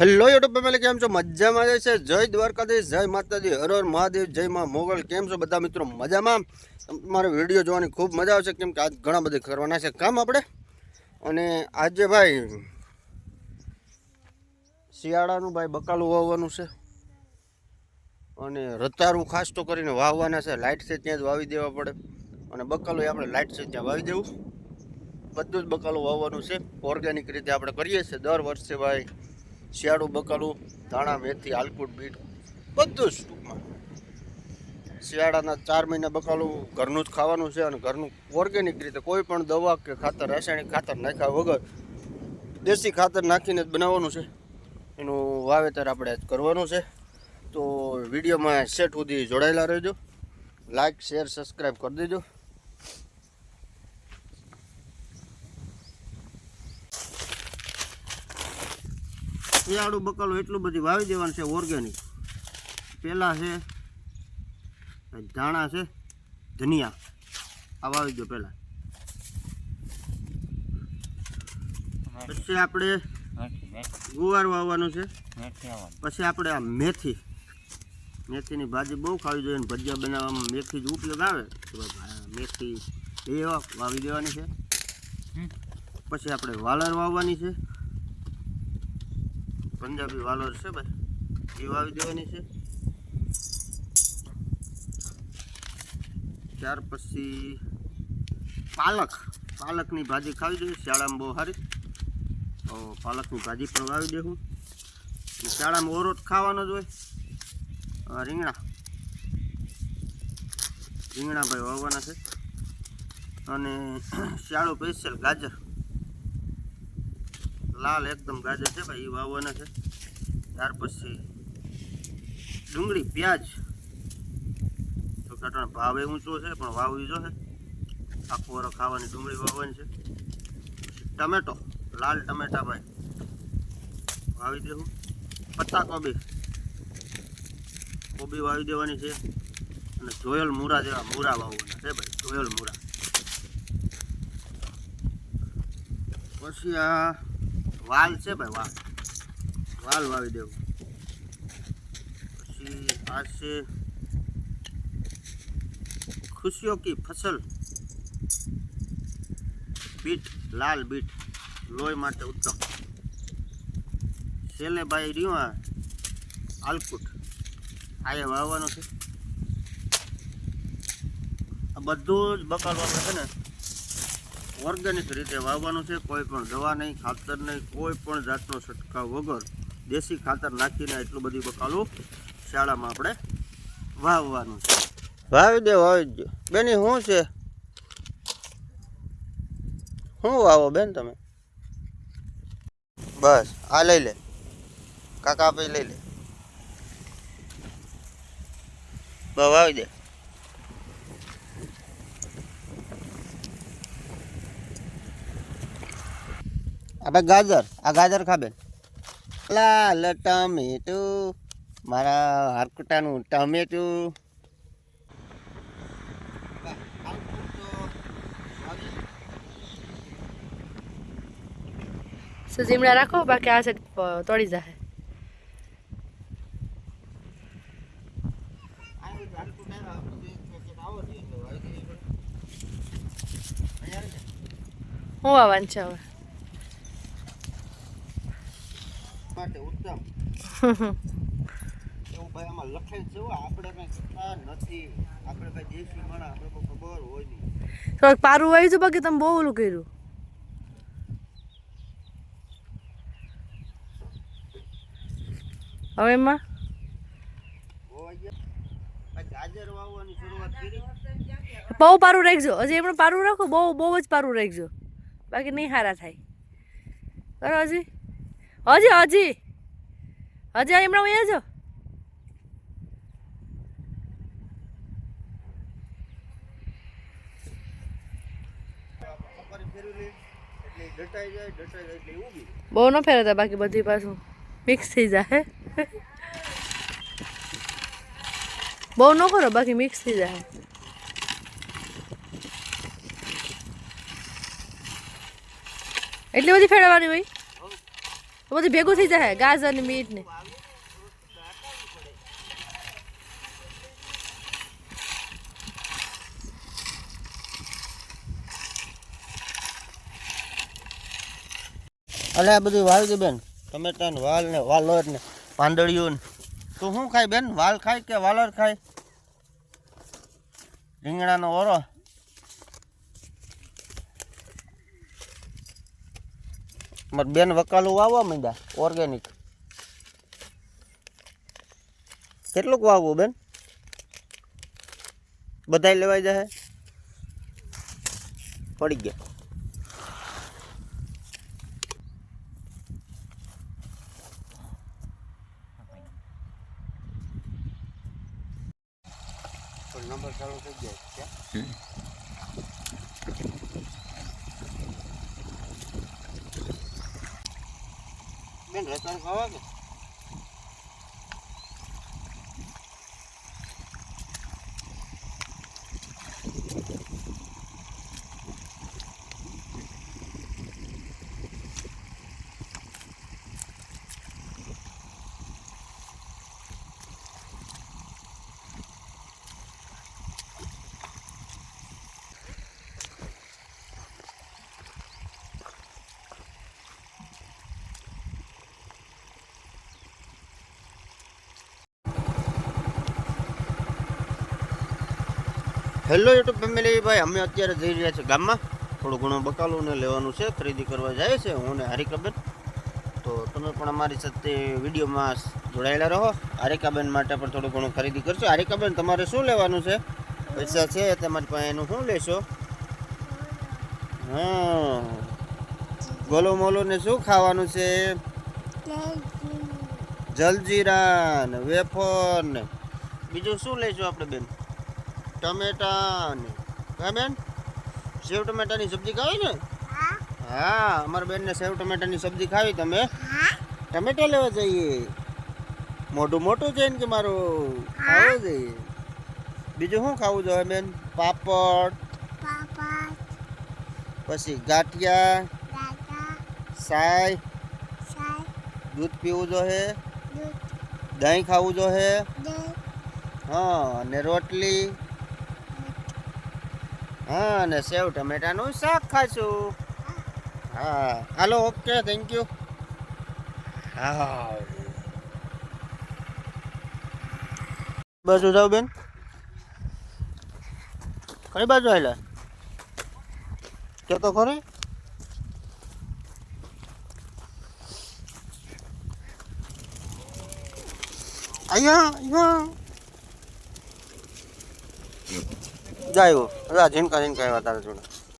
Hello YouTube family, કેમ છો? મજામાં જાય છે. જય દ્વારકાધીશ, જય માતાજી, હર મહાદેવ, જય માં મોગલ. કેમ છો બધા મિત્રો? મજામાં? તમારે વીડિયો જોવાની ખૂબ મજા આવશે, કેમ કે આજ ઘણા બધા કરવાના છે કામ આપણે. અને આજે ભાઈ, શિયાળાનું ભાઈ બકાલું વાવવાનું છે. અને રતારું ખાસ તો કરીને વાવવાના છે. લાઇટ છે ત્યાં જ વાવી દેવા પડે. અને બકાલું આપણે લાઇટ છે ત્યાં વાવી દેવું. બધું જ બકાલું વાવવાનું છે. ઓર્ગેનિક રીતે આપણે કરીએ છીએ. દર વર્ષે ભાઈ શિયાળું બકાલું, ધાણા, મેથી આલકુટ બીટ, બધું જ ટૂંકમાં. શિયાળાના ચાર મહિના બકાલું ઘરનું જ ખાવાનું છે અને ઘરનું ઓર્ગેનિક રીતે કોઈ પણ દવા કે ખાતર, રાસાયણિક ખાતર નાખ્યા વગર દેશી ખાતર નાખીને જ બનાવવાનું છે. એનું વાવેતર આપણે કરવાનું છે. તો વિડીયોમાં સેટ સુધી જોડાયેલા રહેજો. લાઇક શેર સબસ્ક્રાઈબ કરી દેજો. શિયાળું બકાલું એટલું બધું વાવી દેવાનું છે ઓર્ગેનિક પહેલાં છે ધાણા છે ધનિયા. આ વાવી દો પહેલાં. પછી આપણે ગુવાર વાવવાનું છે. પછી આપણે આ મેથી. મેથીની ભાજી બહુ ખાવી જોઈએ ભજીયા બનાવવામાં મેથી જ ઉપયોગ આવે. તો મેથી એ વાવી દેવાની છે. પછી આપણે વાલર વાવવાની છે. પંજાબી વાલોર છે ભાઈ. એ વાવી દેવાની છે. ત્યાર પછી પાલક. પાલકની ભાજી ખાવી જોઈએ. શાળામાં બહુ સારી. તો પાલકની ભાજી પણ વાવી દેવું શિયાળામાં ઓરોટ ખાવાનો જ હોય. રીંગણા. રીંગણા ભાઈ વાવવાના છે. અને શાળો સ્પેશિયલ ગાજર. લાલ એકદમ ગાજર છે ભાઈ એ વાવવાના છે. ત્યાર પછી ડુંગળી, પ્યાજ. તો કટણ એ ઊંચો છે? પણ વાવવી જો છે આખો વરો ખાવાની ડુંગળી વાવવાની છે. ટમેટો, લાલ ટમેટા ભાઈ. વાવી દેવું પત્તા કોબી. કોબી વાવી દેવાની છે. અને જોયલ મૂરા જેવા મૂરા વાવવાના છે ભાઈ, જોયલ મૂરા. પછી આ વાલ છે ભાઈ, વાલ. વાલ વાવી દેવું. પછી આ છે ખુશીઓ કી ફસલ. બીટ, લાલ બીટ, લોહી માટે ઉત્તમ. છેલ્લે ભાઈ આ આલકુટ. આ એ વાવવાનું છે. આ બધું જ બકાલવાનું છે ને. ઓર્ગેનિક રીતે વાવવાનું છે, કોઈ પણ દવા નહીં, ખાતર નહીં, કોઈ પણ જાતનો છંટકાવ વગર દેશી ખાતર નાખીને એટલું બધું બકાલું શાળામાં આપણે વાવવાનું છે. વાવી દે, વાવી દો. બેની, શું છે? શું વાવો બેન તમે? બસ, આ લઈ લે. કાકા ભાઈ લઈ લે. વાવી દે. આપણે ગાજર, આ ગાજર ખાબેન લાલ ટમેટું, મારા હારકુટાનું ટમેટું. જીમડા રાખો, બાકી આ પ- તોડી જાય હું આવવાનું છે હવે. માટે ઉત્તમ. એવું ભાઈ આમાં લખેલ છે આપણે કઈ કરતા નથી. આપણે કઈ દેશી માણસ આપણે કોઈ ખબર હોય નહીં. તો પારું આવી છું બાકી તમે બહુ ઓલું કર્યું. હવે એમાં? હોવા ગાજર વાવવાની બહુ પારું રાખજો. હજી એમણે પારું રાખો બહુ બહુ જ પારું રાખજો. બાકી નહીં સારા થાય. કરો હજી? હજી હજી. હજી હમણાં વયા જો? બહુ ન ફેરવતા બાકી બધી પાછું મિક્સ થઈ જાય બહુ ન કરો, બાકી મિક્સ થઈ જાય. એટલી બધી ફેરવવાની હોય? તો બધું ભેગું થઈ જાય ગાજર ને મીઠ ને. અલે આ બધું વાવી દે બેન ટમેટા ને વાલ ને વાલોર ને પાંદડીઓ ને. તું શું ખાય બેન, વાલ ખાય કે વાલોર ખાય? રીંગણાનો ઓરો? મારે બેન વકાલું વાવવા માંડ્યા ઓર્ગેનિક કેટલુંક વાવવું બેન? બધાય લેવાઈ જશે પડી ગયા. નંબર ચાલુ થઈ જાય બેન રતન ખાવા કે? હેલો યુટ્યુબ ફેમિલી ભાઈ અમે અત્યારે જઈ રહ્યા છીએ ગામમાં. થોડું ઘણું બકાલું ને લેવાનું છે ખરીદી કરવા જાય છે હું ને હારિકાબેન. તો તમે પણ અમારી સાથે વિડીયોમાં જોડાયેલા રહો. હારિકાબેન માટે પણ થોડું ઘણું ખરીદી કરશો. હારિકાબેન તમારે શું લેવાનું છે? પૈસા છે તમારી પાસે એનું શું લેશો? હા ગોલો મોલો ને શું ખાવાનું છે? જલજીરા ને વેફર ને. બીજું શું લેશો આપણે બેન? ટમેટા ને હા બેન? સેવ ટમેટાની સબ્જી ખાવી ને? હા. અમારા બેનને સેવ ટમેટાની સબ્જી ખાવી. તમે ટમેટા લેવા જઈએ. મોઢું મોટું છે ને કે મારું? ખાવું જોઈએ. બીજું શું ખાવું જોઈએ બેન? પાપડ. પછી ગાંઠિયા. સાય દૂધ પીવું જોઈએ. દહીં ખાવું જોઈએ. હા અને રોટલી. હા, અને સેવ ટમેટાનું શાક ખાશું. હા, હાલો, ઓકે થેન્ક યુ હા બાજુ જાવ બેન. કઈ બાજુ આવેલા કે તો ખરી? અહીંયા અહીંયા. જાય રા ઝીણકા ઝીણકા આવ્યા તારા જોડે.